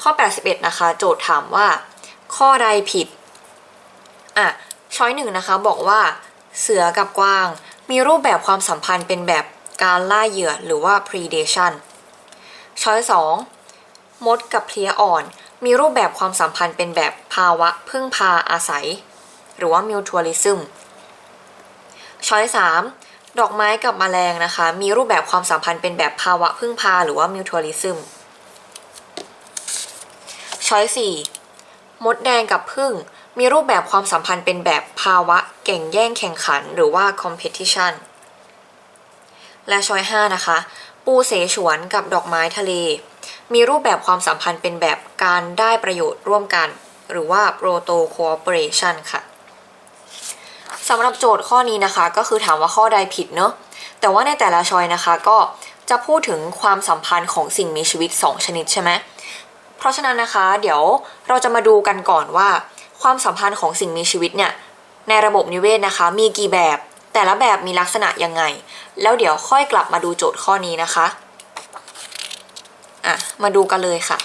ข้อ 81 นะคะ โจทย์ถามว่า ข้อใดผิด อะ ช้อยหนึ่งนะคะบอกว่า เสือกับกวาง มีรูปแบบความสัมพันธ์เป็นแบบการล่าเหยื่อหรือว่า predation ช้อยสองมดกับเพลียอ่อน มีรูปแบบความสัมพันธ์เป็นแบบภาวะพึ่งพาอาศัย หรือว่า mutualism ช้อยสามดอกไม้กับแมลงนะคะ มีรูปแบบความสัมพันธ์เป็นแบบภาวะพึ่งพาหรือว่า mutualism ช้อยสี่มดแดงกับผึ้งมีรูปแบบความสัมพันธ์เป็นแบบภาวะแข่งแย่งแข่งขันหรือว่า competition และช้อยห้านะคะ ปูเสฉวนกับดอกไม้ทะเล มีรูปแบบความสัมพันธ์เป็นแบบการได้ประโยชน์ร่วมกัน หรือว่า proto cooperation ค่ะสำหรับโจทย์ข้อนี้นะคะ ก็คือถามว่าข้อใดผิดเนอะแต่ว่าในแต่ละช้อยนะคะก็จะพูดถึงความสัมพันธ์ของสิ่งมีชีวิต 2 ชนิดใช่ไหม ราะฉะนั้นนะคะ เดี๋ยวเราจะมาดูกันก่อนว่า ความสัมพันธ์ของสิ่งมีชีวิตเนี่ยในระบบนิเวศนะคะ มีกี่แบบ แต่ละแบบมีลักษณะยังไง แล้วเดี๋ยวค่อยกลับมาดูโจทย์ข้อนี้นะคะอะมาดูกันเลยค่ะ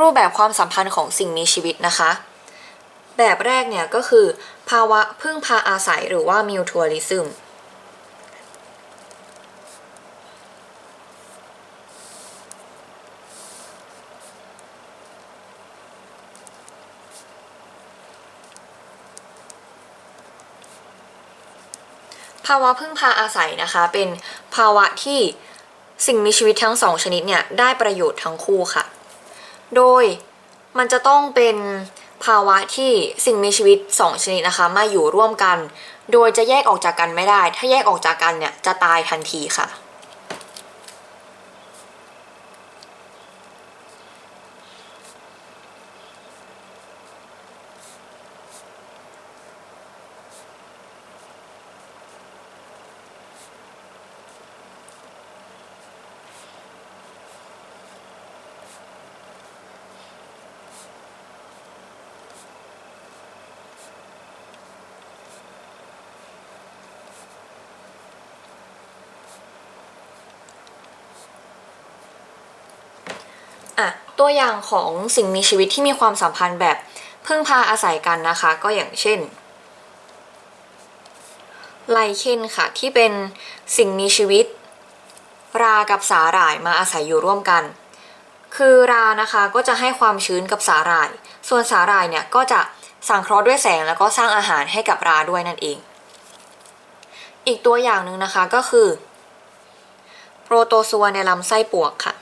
รูปแบบความสัมพันธ์ของสิ่งมีชีวิตนะคะ แบบแรกเนี่ยก็คือภาวะพึ่งพาอาศัยหรือว่า mutualism ภาวะพึ่งพาอาศัยนะคะ เป็นภาวะที่สิ่งมีชีวิตทั้งสองชนิดเนี่ยได้ประโยชน์ทั้งคู่ค่ะ โดยมันจะต้องเป็นภาวะที่สิ่งมีชีวิต 2 ชนิดนะคะมาอยู่ร่วมกัน โดยจะแยกออกจากกันไม่ได้ ถ้าแยกออกจากกันเนี่ยจะตายทันทีค่ะ อะ ตัวอย่างของสิ่งมีชีวิตที่มีความสัมพันธ์แบบพึ่งพาอาศัยกันนะคะ ก็อย่างเช่นไลเคนค่ะที่เป็นสิ่งมีชีวิต รากับสาหร่ายมาอาศัยอยู่ร่วมกัน คือรานะคะก็จะให้ความชื้นกับสาหร่าย ส่วนสาหร่ายเนี่ยก็จะสังเคราะห์ด้วยแสงแล้วก็สร้างอาหารให้กับราด้วยนั่นเอง อีกตัวอย่างหนึ่งนะคะก็คือ โปรโตซัวในลำไส้ปวกค่ะ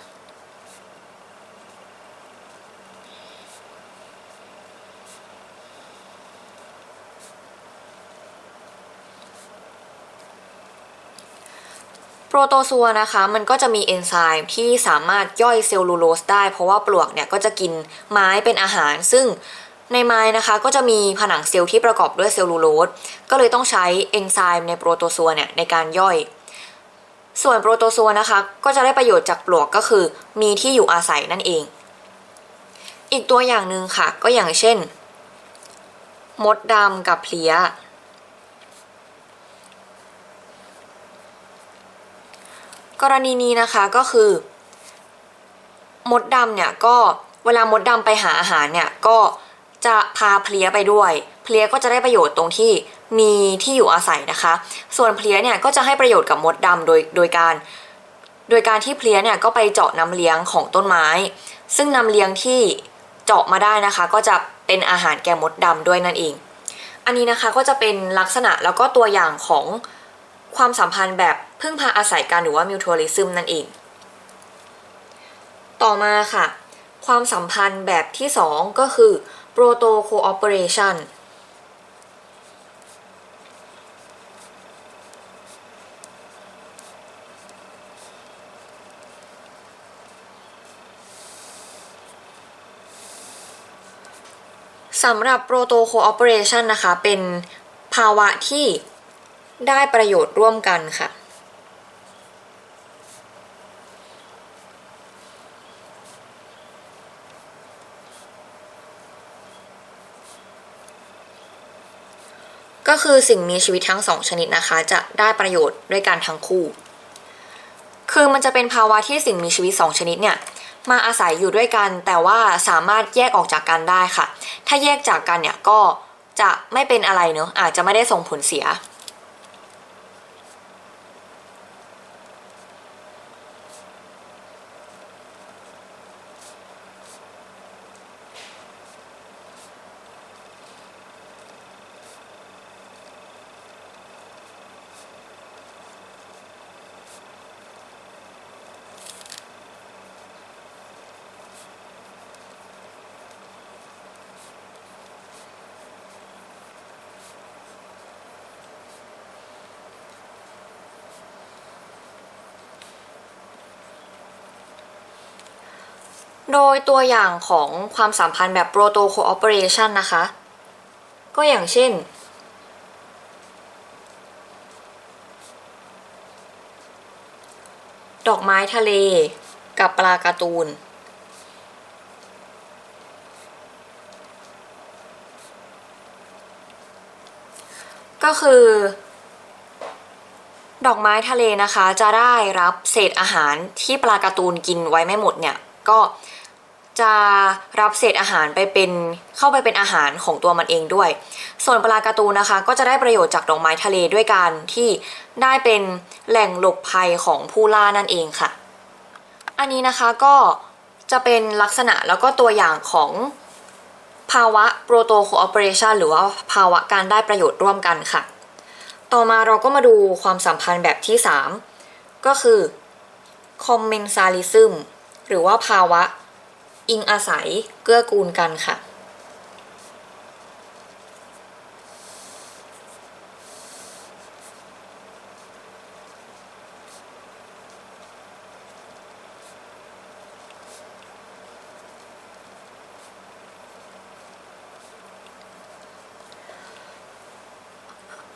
โปรโตซัวนะคะมันก็จะมีเอนไซม์ที่สามารถย่อยเซลลูโลสได้ เพราะว่าปลวกเนี่ยก็จะกินไม้เป็นอาหาร ซึ่งในไม้นะคะก็จะมีผนังเซลล์ที่ประกอบด้วยเซลลูโลสก็เลยต้องใช้เอนไซม์ในโปรโตซัวเนี่ยในการย่อย ส่วนโปรโตซัวนะคะก็จะได้ประโยชน์จากปลวกก็คือ มีที่อยู่อาศัยนั่นเอง อีกตัวอย่างหนึ่งค่ะก็อย่างเช่น มดดำกับเพลี้ย กรณีนี้นะคะก็คือ มดดำเนี่ยก็เวลามดดำไปหาอาหารเนี่ยก็จะพาเพลี้ยไปด้วย เพลี้ยก็จะได้ประโยชน์ตรงที่มีที่อยู่อาศัยนะคะ ส่วนเพลี้ยเนี่ยก็จะให้ประโยชน์กับมดดำโดยโดยการ โดยการที่เพลี้ยเนี่ยก็ไปเจาะน้ำเลี้ยงของต้นไม้ ซึ่งน้ำเลี้ยงที่เจาะมาได้นะคะ ก็จะเป็นอาหารแก่มดดำด้วยนั่นเอง อันนี้นะคะก็จะเป็นลักษณะแล้วก็ตัวอย่างของ ความสัมพันธ์แบบพึ่งพาอาศัยกันหรือว่า mutualism นั่นเอง ต่อมาค่ะ ความสัมพันธ์แบบที่ 2 ก็คือ proto cooperation สำหรับ proto cooperation นะคะ เป็นภาวะที่ ได้ประโยชน์ร่วมกันค่ะ ก็คือสิ่งมีชีวิตทั้งสองชนิดนะคะ จะได้ประโยชน์ด้วยกันทั้งคู่ คือมันจะเป็นภาวะที่สิ่งมีชีวิตสองชนิดเนี่ยมาอาศัยอยู่ด้วยกัน แต่ว่าสามารถแยกออกจากกันได้ค่ะ ถ้าแยกจากกันเนี่ยก็จะไม่เป็นอะไรเนอะอาจจะไม่ได้ส่งผลเสีย โดยตัวอย่างของความสัมพันธ์แบบ proto cooperation นะคะ ก็อย่างเช่น ดอกไม้ทะเลกับปลาการ์ตูน ก็คือ ดอกไม้ทะเลนะคะจะได้รับเศษอาหารที่ปลาการ์ตูนกินไว้ไม่หมดเนี่ยก็ จะรับเศษอาหารไปเป็นเข้าไปเป็นอาหารของตัวมันเองด้วย ส่วนปลาการ์ตูนนะคะ ก็จะได้ประโยชน์จากดอกไม้ทะเลด้วยการที่ได้เป็นแหล่งหลบภัยของผู้ล่านั่นเองค่ะ อันนี้นะคะก็จะเป็นลักษณะแล้วก็ตัวอย่างของภาวะ proto cooperation หรือว่าภาวะการได้ประโยชน์ร่วมกันค่ะ ต่อมาเราก็มาดูความสัมพันธ์แบบที่ 3 ก็คือ commensalism หรือว่าภาวะ อิงอาศัยเกื้อกูลกันค่ะ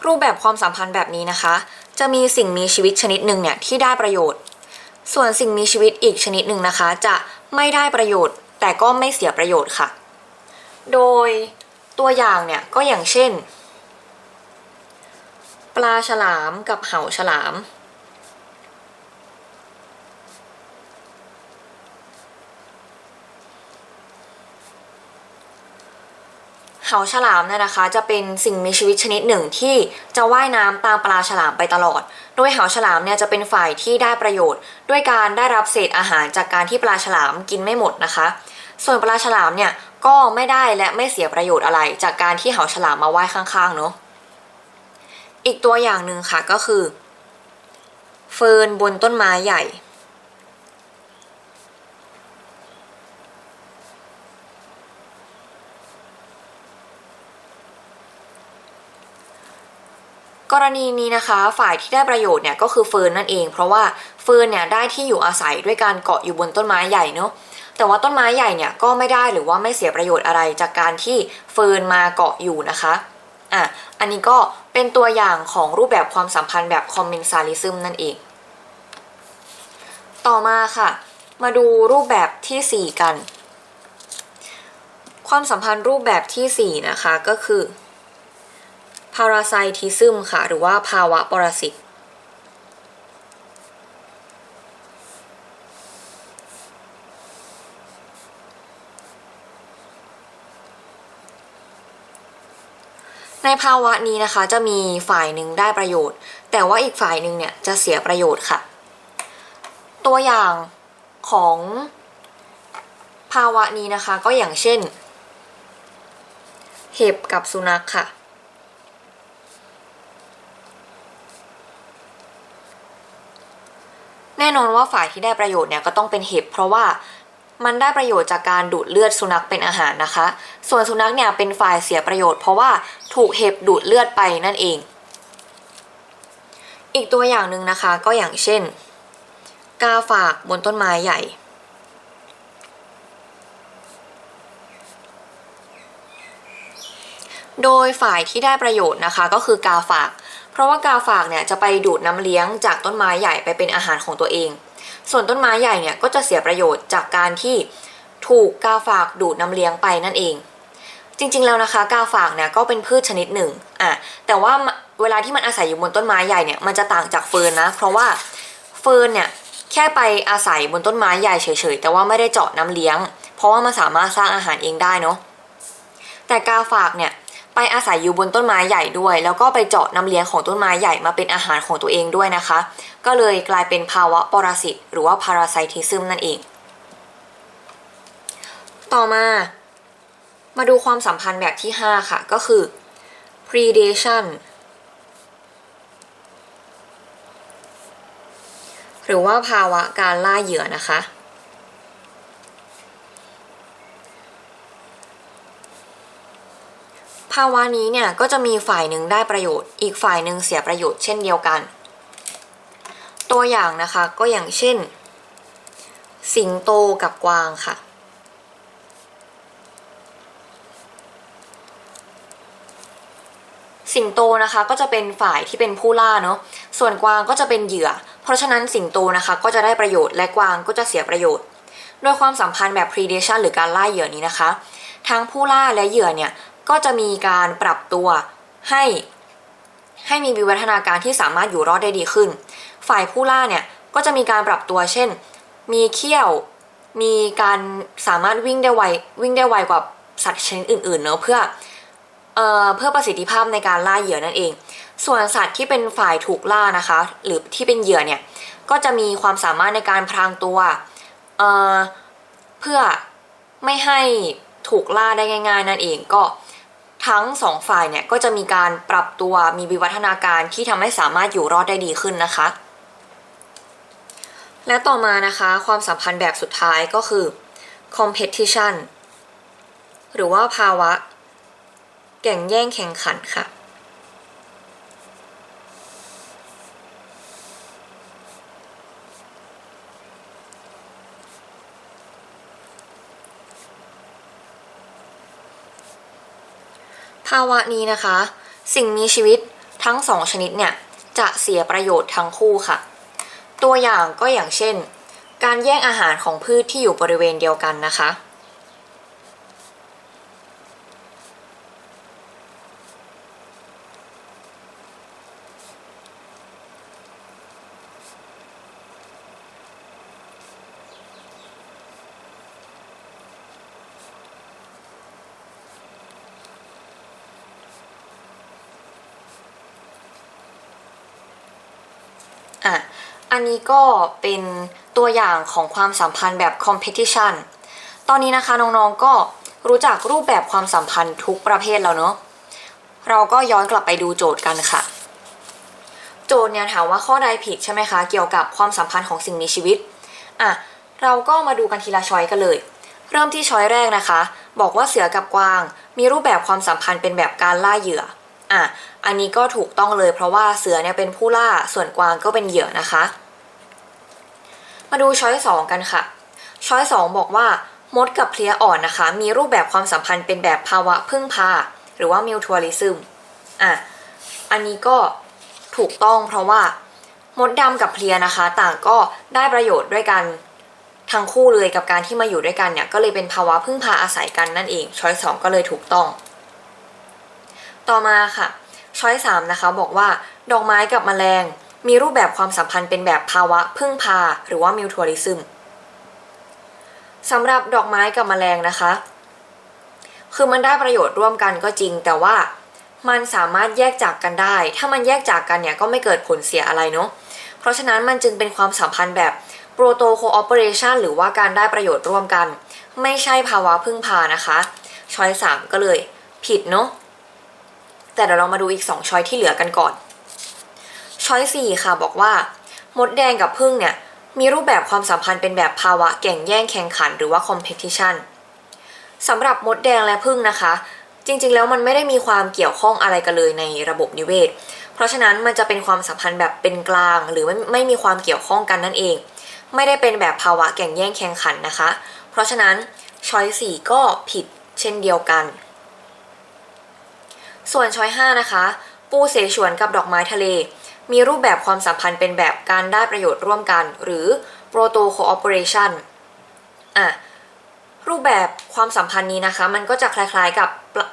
รูปแบบความสัมพันธ์แบบนี้นะคะ จะมีสิ่งมีชีวิตชนิดหนึ่งเนี่ยที่ได้ประโยชน์ ส่วนสิ่งมีชีวิตอีกชนิดหนึ่งนะคะ จะ ไม่ได้ประโยชน์ แต่ก็ไม่เสียประโยชน์ค่ะ โดยตัวอย่างเนี่ยก็อย่างเช่น ปลาฉลามกับเหาฉลาม เหาฉลามเนี่ยนะคะ จะเป็นสิ่งมีชีวิตชนิดหนึ่งที่จะว่ายน้ำตามปลาฉลามไปตลอด โดยเหาฉลามเนี่ยจะเป็นฝ่ายที่ได้ประโยชน์ ด้วยการได้รับเศษอาหารจากการที่ปลาฉลามกินไม่หมดนะคะ ส่วนปลาฉลามเนี่ยก็ไม่ได้และไม่เสียประโยชน์อะไร จากการที่เหาฉลามมาว่ายข้างๆเนาะ อีกตัวอย่างหนึ่งค่ะก็คือ เฟิร์นบนต้นไม้ใหญ่ กรณีนี้นะคะฝ่ายที่ได้ประโยชน์เนี่ยก็คือเฟิร์นนั่นเอง เพราะว่าเฟิร์นเนี่ยได้ที่อยู่อาศัยด้วยการเกาะอยู่บนต้นไม้ใหญ่เนาะแต่ว่าต้นไม้ใหญ่เนี่ยก็ไม่ได้หรือว่าไม่เสียประโยชน์อะไรจากการที่เฟิร์นมาเกาะอยู่นะคะอะอันนี้ก็เป็นตัวอย่างของรูปแบบความสัมพันธ์แบบ commensalism นั่นเอง ต่อมาค่ะ มาดูรูปแบบทีสี่4 กัน ความสัมพันธ์รูปแบบทีสี่4 นะคะก็คือ parasitism ค่ะ หรือว่าภาวะปรสิตในภาวะนี้นะคะจะมีฝ่ายหนึ่งได้ประโยชน์ แต่ว่าอีกฝ่ายหนึ่งเนี่ยจะเสียประโยชน์ค่ะ ตัวอย่างของภาวะนี้นะคะก็อย่างเช่น เห็บกับสุนัขค่ะ น่นอนว่าฝ่ายที่ได้ประโยชน์เนี่ยก็ต้องเป็นเห็บเพราะว่ามันได้ประโยชน์จากการดูดเลือดสุนัขเป็นอาหารนะคะ ส่วนสุนัขเนี่ยเป็นฝ่ายเสียประโยชน์ เพราะว่าถูกเห็บดูดเลือดไปนั่นเอง อีกตัวอย่างหนึ่งนะคะก็อย่างเช่น กาฝากบนต้นไม้ใหญ่ โดยฝ่ายที่ได้ประโยชน์นะคะก็คือกาฝาก เพราะว่ากาฝากเนี่ยจะไปดูดน้ำเลี้ยงจากต้นไม้ใหญ่ไปเป็นอาหารของตัวเอง ส่วนต้นไม้ใหญ่เนี่ยก็จะเสียประโยชน์จากการที่ถูกกาฝากดูดน้ำเลี้ยงไปนั่นเอง จริงๆแล้วนะคะ กาฝากเนี่ยก็เป็นพืชชนิดหนึ่งอะแต่ว่าเวลาที่มันอาศัยอยู่บนต้นไม้ใหญ่เนี่ยมันจะต่างจากเฟิร์นนะ เพราะว่าเฟิร์นเนี่ยแค่ไปอาศัยบนต้นไม้ใหญ่เฉยๆ แต่ว่าไม่ได้เจาะน้ำเลี้ยง เพราะว่ามันสามารถสร้างอาหารเองได้เนาะแต่กาฝากเนี่ย ไปอาศัยอยู่บนต้นไม้ใหญ่ด้วย แล้วก็ไปเจาะน้ำเลี้ยงของต้นไม้ใหญ่มาเป็นอาหารของตัวเองด้วยนะคะ ก็เลยกลายเป็นภาวะปรสิต หรือว่า parasitism นั่นเอง ต่อมา มาดูความสัมพันธ์แบบที่ 5 ค่ะ ก็คือ predation หรือว่าภาวะการล่าเหยื่อนะคะ ภาวะนี้เนี่ยก็จะมีฝ่ายหนึ่งได้ประโยชน์ อีกฝ่ายหนึ่งเสียประโยชน์เช่นเดียวกัน ตัวอย่างนะคะก็อย่างเช่น สิงโตกับกวางค่ะ สิงโตนะคะก็จะเป็นฝ่ายที่เป็นผู้ล่าเนาะส่วนกวางก็จะเป็นเหยื่อ เพราะฉะนั้นสิงโตนะคะก็จะได้ประโยชน์และกวางก็จะเสียประโยชน์โดยความสัมพันธ์แบบ predation หรือการล่าเหยื่อนี้นะคะ ทั้งผู้ล่าและเหยื่อเนี่ย ก็จะมีการปรับตัวให้ให้มีวิวัฒนาการที่สามารถอยู่รอดได้ดีขึ้น ฝ่ายผู้ล่าเนี่ยก็จะมีการปรับตัวเช่น มีเขี้ยว มีการสามารถวิ่งได้ไววิ่งได้ไวกว่าสัตว์ชนิดอื่นๆเนอะเพื่อเอ่อเพื่อประสิทธิภาพในการล่าเหยื่อนั่นเอง ส่วนสัตว์ที่เป็นฝ่ายถูกล่านะคะ หรือที่เป็นเหยื่อเนี่ยก็จะมีความสามารถในการพรางตัวเอ่อเพื่อไม่ให้ถูกล่าได้ง่าย ๆ นั่นเองก็ ทั้งสองฝ่ายเนี่ยก็จะมีการปรับตัวมีวิวัฒนาการที่ทำให้สามารถอยู่รอดได้ดีขึ้นนะคะ และต่อมานะคะความสัมพันธ์แบบสุดท้ายก็คือ competition หรือว่าภาวะ แข่งแย่งแข่งขันค่ะ ภาวะนี้นะคะ สิ่งมีชีวิตทั้งสองชนิดเนี่ยจะเสียประโยชน์ทั้งคู่ค่ะ ตัวอย่างก็อย่างเช่น การแย่งอาหารของพืชที่อยู่บริเวณเดียวกันนะคะ อะอันนี้ก็เป็นตัวอย่างของความสัมพันธ์แบบ competition ตอนนี้นะคะน้องๆก็รู้จักรูปแบบความสัมพันธ์ทุกประเภทแล้วเนาะเราก็ย้อนกลับไปดูโจทย์กันค่ะ โจทย์เนี่ยถามว่าข้อใดผิดใช่ไหมคะ เกี่ยวกับความสัมพันธ์ของสิ่งมีชีวิตอะเราก็มาดูกันทีละช้อยกันเลย เริ่มที่ช้อยแรกนะคะ บอกว่าเสือกับกวาง มีรูปแบบความสัมพันธ์เป็นแบบการล่าเหยื่อ อะอันนี้ก็ถูกต้องเลยเพราะว่าเสือเนี่ยเป็นผู้ล่าส่วนกวางก็เป็นเหยื่อนะคะ มาดูช้อยสองกันค่ะ ช้อยสองบอกว่ามดกับเพลียอ่อนนะคะ มีรูปแบบความสัมพันธ์เป็นแบบภาวะพึ่งพา หรือว่า mutualism อะอันนี้ก็ถูกต้องเพราะว่ามดดำกับเพลียนะคะ ต่างก็ได้ประโยชน์ด้วยกันทั้งคู่เลยกับการที่มาอยู่ด้วยกันเนี่ยก็เลยเป็นภาวะพึ่งพาอาศัยกันนั่นเองช้อยสองก็เลยถูกต้อง ต่อมาค่ะ ช้อยสามนะคะบอกว่า ดอกไม้กับแมลง มีรูปแบบความสัมพันธ์เป็นแบบภาวะพึ่งพา หรือว่า mutualism สำหรับดอกไม้กับแมลงนะคะ คือมันได้ประโยชน์ร่วมกันก็จริง แต่ว่ามันสามารถแยกจากกันได้ ถ้ามันแยกจากกันเนี่ยก็ไม่เกิดผลเสียอะไรเนาะ เพราะฉะนั้นมันจึงเป็นความสัมพันธ์แบบ proto cooperation หรือว่าการได้ประโยชน์ร่วมกัน ไม่ใช่ภาวะพึ่งพานะคะ ช้อยสามก็เลยผิดเนาะ แต่เดี๋ยวเรามาดูอีก2ช้อยที่เหลือกันก่อนช้อย4ค่ะบอกว่ามดแดงกับพึ่งเนี่ยมีรูปแบบความสัมพันธ์เป็นแบบภาวะแข่งแย่งแข่งขันหรือว่า competition สำหรับมดแดงและผึ้งนะคะ จริงๆ แล้วมันไม่ได้มีความเกี่ยวข้องอะไรกันเลยในระบบนิเวศ เพราะฉะนั้นมันจะเป็นความสัมพันธ์แบบเป็นกลาง หรือไม่ไม่มีความเกี่ยวข้องกันนั่นเอง ไม่ได้เป็นแบบภาวะแข่งแย่งแข่งขันนะคะ เพราะฉะนั้นช้อยสี่ก็ผิดเช่นเดียวกัน ส่วนช้อย5นะคะ ปูเสฉวนกับดอกไม้ทะเล มีรูปแบบความสัมพันธ์เป็นแบบการได้ประโยชน์ร่วมกัน หรือ proto cooperation อะรูปแบบความสัมพันธ์นี้นะคะ มันก็จะคล้ายๆกับปลา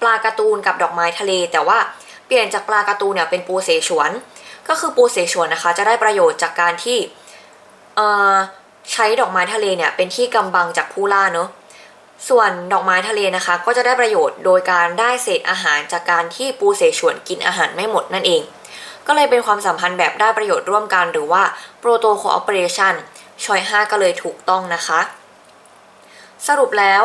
ปลาการ์ตูนกับดอกไม้ทะเล แต่ว่าเปลี่ยนจากปลาการ์ตูนเนี่ยเป็นปูเสฉวน ก็คือปูเสฉวนนะคะ จะได้ประโยชน์จากการที่เออใช้ดอกไม้ทะเลเนี่ยเป็นที่กำบังจากผู้ล่าเนอะ ส่วนดอกไม้ทะเลนะคะ ก็จะได้ประโยชน์โดยการได้เศษอาหารจากการที่ปูเสฉวนกินอาหารไม่หมดนั่นเอง ก็เลยเป็นความสัมพันธ์แบบได้ประโยชน์ร่วมกันหรือว่า proto cooperation ชอย 5 ก็เลยถูกต้องนะคะ สรุปแล้ว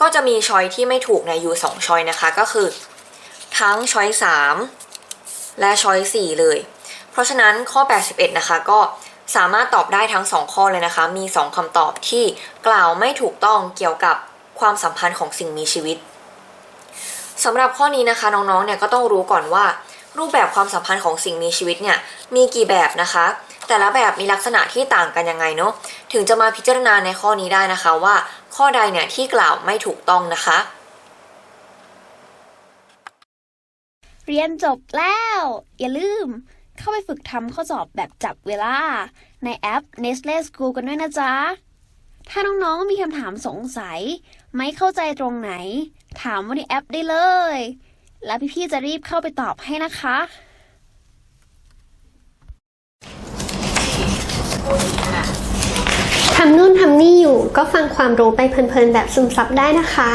ก็จะมีชอยที่ไม่ถูกเนี่ยอยู่2ชอยนะคะก็คือ ทั้งชอย 3 และชอย 4 เลย เพราะฉะนั้นข้อ 81 นะคะก็ สามารถตอบได้ทั้ง 2 ข้อเลยนะคะ มี 2คำตอบที่กล่าวไม่ถูกต้องเกี่ยวกับความสัมพันธ์ของสิ่งมีชีวิตสำหรับข้อนี้นะคะน้องๆเนี่ยก็ต้องรู้ก่อนว่า รูปแบบความสัมพันธ์ของสิ่งมีชีวิตเนี่ยมีกี่แบบนะคะ แต่ละแบบมีลักษณะที่ต่างกันยังไงเนาะถึงจะมาพิจารณาในข้อนี้ได้นะคะว่า ข้อใดเนี่ยที่กล่าวไม่ถูกต้องนะคะ เรียนจบแล้ว อย่าลืม เข้าไปฝึกทำข้อสอบแบบจับเวลา ในแอป Nestle School กันด้วยนะจ๊ะ ถ้าน้องๆมีคำถามสงสัย ไม่เข้าใจตรงไหน ถามว่าในแอปได้เลย แล้วพี่ๆจะรีบเข้าไปตอบให้นะคะ ทำนู่นทำนี่อยู่ก็ฟังความรู้ไปเพลินๆแบบซึมซับได้นะคะ